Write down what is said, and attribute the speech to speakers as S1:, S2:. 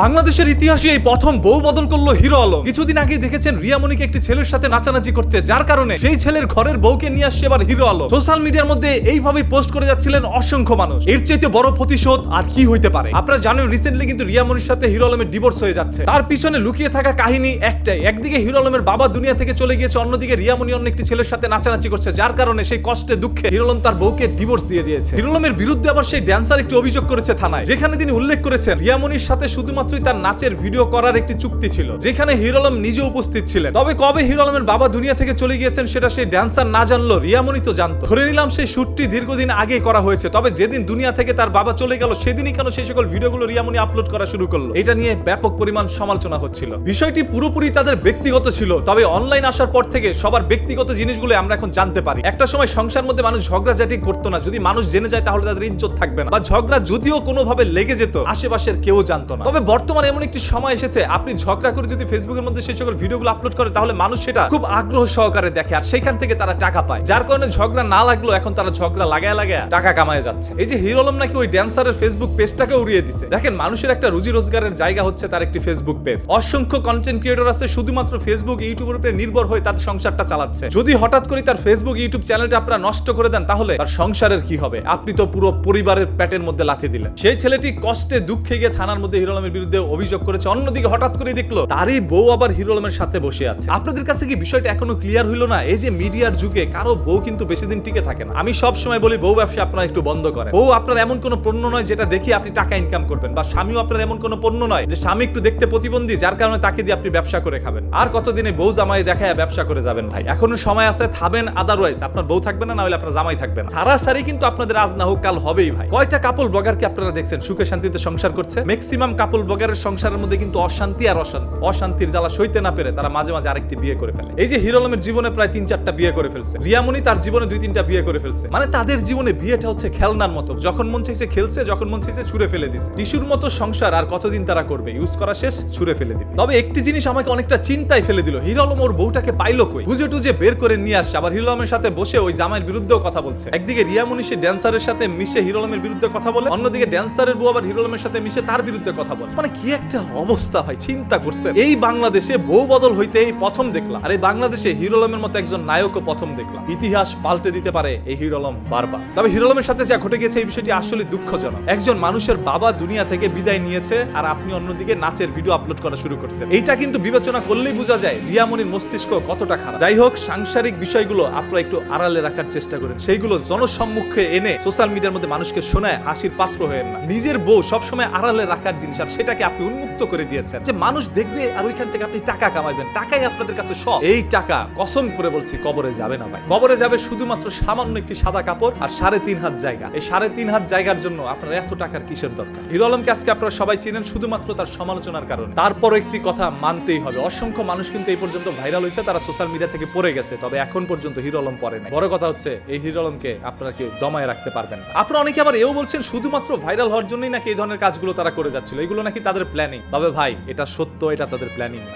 S1: বাংলাদেশের ইতিহাসে এই প্রথম বউ বদল করল হিরো আলম। কিছুদিন আগে দেখেছেন রিয়ামণিকে একটি ছেলের সাথে নাচানাচি করছে, যার কারণে সেই ছেলের ঘরের বউকে নিয়ে আসছে এবার হিরো আলম। সোশ্যাল মিডিয়ার মধ্যে এইভাবেই পোস্ট করে যাচ্ছিলেন অসংখ্য মানুষ। এর চাইতে বড় প্রতিশোধ আর কি হইতে পারে? আপনারা জানেন রিসেন্টলি কিন্তু রিয়ামণির সাথে হিরো আলমের ডিভোর্স হয়ে যাচ্ছে। তার পিছনে লুকিয়ে থাকা কাহিনী একটাই, একদিকে হিরো আলমের বাবা দুনিয়া থেকে চলে গিয়েছে, অন্যদিকে রিয়ামণি অন্য একটি ছেলের সাথে নাচানাচি করছে, যার কারণে সেই কষ্টে, দুঃখে হিরো আলম তার বউকে ডিভোর্স দিয়ে দিয়েছে। হিরো আলমের বিরুদ্ধে আবার সেই ড্যান্সার একটি অভিযোগ করেছে থানায়, যেখানে তিনি উল্লেখ করেছেন রিয়ামণির সাথে শুধুমাত্রই তার নাচের ভিডিও করার একটি চুক্তি ছিল, যেখানে হিরো আলম নিজে উপস্থিত ছিলেন। তবে কবে হিরো আলমের বাবা দুনিয়া থেকে চলে গিয়েছেন সেটা সেই ড্যান্সার না জানলো রিয়ামণি তো জানতো। ধরে নিলাম সেই শুটটি দীর্ঘদিন আগে করা হয়েছে, তবে যেদিন দুনিয়া থেকে তার বাবা চলে গেল, সেদিনই কেন সেই সকল ভিডিওগুলো রিয়ামণি আপলোড করা শুরু করল। এটা নিয়ে ব্যাপক পরিমাণ সমালোচনা হচ্ছিল। বিষয়টি পুরোপুরি তাদের ব্যক্তিগত ছিল, তবে অনলাইন আসার পর থেকে সবার ব্যক্তিগত জিনিসগুলো আমরা এখন জানতে পারি। একটা সময় সংসার মধ্যে মানুষ ঝগড়াঝাটি করতো না, যদি মানুষ জেনে যায় তাহলে তাদের ইজ্জত থাকবে না, বা ঝগড়া যদিও কোনোভাবে লেগে যেত, আশেপাশের কেউ জানতো না। তবে বর্তমানে এমন একটি সময় এসেছে, আপনি ঝগড়া করে যদি ফেসবুকের মধ্যে সেই সকল ভিডিওগুলো আপলোড করে, তাহলে মানুষ সেটা খুব আগ্রহ সহকারে দেখে আর সেখান থেকে তারা টাকা পায়। যার কারণে ঝগড়া না লাগল, এখন তারা ঝগড়া লাগায় লাগায় টাকা কামায় যাচ্ছে। এই যে হিরো আলম নাকি ওই ড্যান্সারের ফেসবুক পেজটাকে উড়িয়ে দিছে। দেখেন, মানুষের একটা রুজি রোজগারের জায়গা হচ্ছে তার একটি ফেসবুক পেজ অসংখ্য কন্টেন্ট ক্রিয়েটর আছে, শুধুমাত্র ফেসবুক ইউটিউবের উপরে নির্ভর হয়ে তার সংসারটা চালাচ্ছে। যদি হঠাৎ করে তার ফেসবুক ইউটিউব চ্যানেলটা আপনারা নষ্ট করে দেন, তাহলে তার সংসারের কি হবে? আপনি তো পুরো পরিবারের প্যাটের মধ্যে লাথি দিলেন। সেই ছেলেটি কষ্টে দুঃখে গিয়ে থানার মধ্যে হিরো আলমের বিরুদ্ধে অভিযোগ করেছে, অন্যদিকে হঠাৎ করে দেখল তারই বউ আবার হিরো আলমের সাথে বসে আছে। আপনাদের কাছে কি বিষয়টা এখনও ক্লিয়ার হইল না? এই যে মিডিয়ার যুগে কারও বউ কিন্তু বেশি দিন টিকে থাকে না। আমি সব সময় বলি, বউ ব্যবসা আপনারা একটু বন্ধ করেন। বউ আপনার এমন কোনো পণ্য নয় যেটা দেখে আপনি টাকা ইনকাম করবেন, বা স্বামীও আপনার এমন কোনো পণ্য নয় যে স্বামী একটু দেখতে প্রতিবন্ধী, যার কারণে তাকে দিয়ে আপনি ব্যবসা করে খাবেন। আর কতদিনে বউ জামাই দেখায় ব্যবসা করে যাবেন ভাই? এখনও সময় আছে, থাবেন আদারওয়াইজ আপনার বউ থাকবে না হলে আপনার জামাই থাকবে না। সারা সারি কিন্তু আপনাদের আজ না হোক, কাল হবেই ভাই। কয়টা কাপল ব্লগারকে আপনারা দেখছেন? সুখে শান্তিতে সংসার করছে? ম্যাক্সিমাম কাপল ব্লগারের সংসারের মধ্যে কিন্তু অশান্তি আর অশান্তি। অশান্তির জ্বালা সইতে না পেরে তারা মাঝে মাঝে আরেকটি বিয়ে করে ফেলে। এই যে হিরো আলমের জীবনে প্রায় তিন চারটা বিয়ে করে ফেলছে। রিয়ামণি তার জীবনে দুই তিনটা বিয়ে করে ফেলছে। মানে তাদের জীবনে বিয়েটা হচ্ছে খেলনার মতো। যখন মন চাইছে খেলছে, যখন মন চাইছে ছুড়ে ফেলে দিছে। টিস্যুর মতো সংসার আর কতদিন তারা করবে? ইউজ করা শেষ, ছুড়ে ফেলে দিবে। তবে একটি জিনিস আমাকে অনেকটা চিন্তায় ফেলে দিল। হিরো আলম ওর বউটাকে পাইলো কই? বুঝে টুজে বের করে নিয়ে আসছে। আবার হিরো আলমের সাথে বসে ওই জামাইয়ের বিরুদ্ধেও কথা বলছে। একদিকে রিয়ামণি সে ড্যান্সারের সাথে মিশে হিরো আলমের বিরুদ্ধে কথা বলে, অন্যদিকে ড্যান্সারের বউ আবার হিরো আলমের সাথে মিশে তার বিরুদ্ধে কথা বলে। মানে কি একটা অবস্থা ভাই, চিন্তা করছে এই বাংলাদেশে বউ বদল হইতে এই প্রথম দেখলাম। আর এই বাংলাদেশে হিরো আলমের মতো একজন নায়কও প্রথম দেখলাম। ইতিহাস পাল্টে দিতে পারে এই হিরো আলম বারবার। তবে হিরো আলমের সাথে যা ঘটে গেছে, এই বিষয়টি আসলে দুঃখজনক। একজন মানুষের বাবা দুনিয়া থেকে বিদায় নিয়েছে, আর আপনি অন্যদিকে নাচের ভিডিও আপলোড করা শুরু করছেন। এইটা কিন্তু বিবেচনা করলেই বোঝা যায় রিয়ামনির মস্তিষ্ক কতটা খারাপ। যাই হোক, সাংসারিক বিষয়গুলো আপনারা একটু আড়ালে রাখার চেষ্টা করেন। সেইগুলো জনসম্মুখে এনে সোশ্যাল মিডিয়ার মধ্যে মানুষকে শোনায় হাসির পাত্র হয়ে না। নিজের বউ সবসময় আড়ালে রাখার জিনিস, আর সেটাকে আপনি উন্মুক্ত করে দিয়েছেন। যে মানুষ দেখবে আর ওইখান থেকে আপনি টাকা কামাইবেন। টাকাই আপনাদের কাছে সব। এই টাকা কসম করে বলছি কবরে যাবে না ভাই। কবরে যাবে শুধুমাত্র সামান্য একটি সাদা কাপড় আর সাড়ে তিন হাত জায়গা। এই সাড়ে তিন হাত জায়গার জন্য আপনার এত টাকার কিসের দরকার? হিরো আলমকে আজকে আপনারা সবাই চিনেন শুধুমাত্র তার সমালোচনার কারণে। তারপর একটি কথা মানতেই হবে। অসংখ্য মানুষ কিন্তু এই পর্যন্ত ভাইরাল হয়েছে, তারা সোশ্যাল মিডিয়া থেকে পড়ে গেছে, তবে এখন পর্যন্ত হিরো আলম পরে নাই। বড় কথা হচ্ছে, এই হিরো আলমকে আপনারা কেউ দমায় রাখতে পারবেন আপনারা অনেকে আবার এও বলছেন, শুধুমাত্র ভাইরাল হওয়ার জন্যই নাকি এই ধরনের কাজগুলো তারা করে যাচ্ছিল। এগুলো নাকি তাদের প্ল্যানিং তবে ভাই এটা সত্য এটা তাদের প্ল্যানিং না।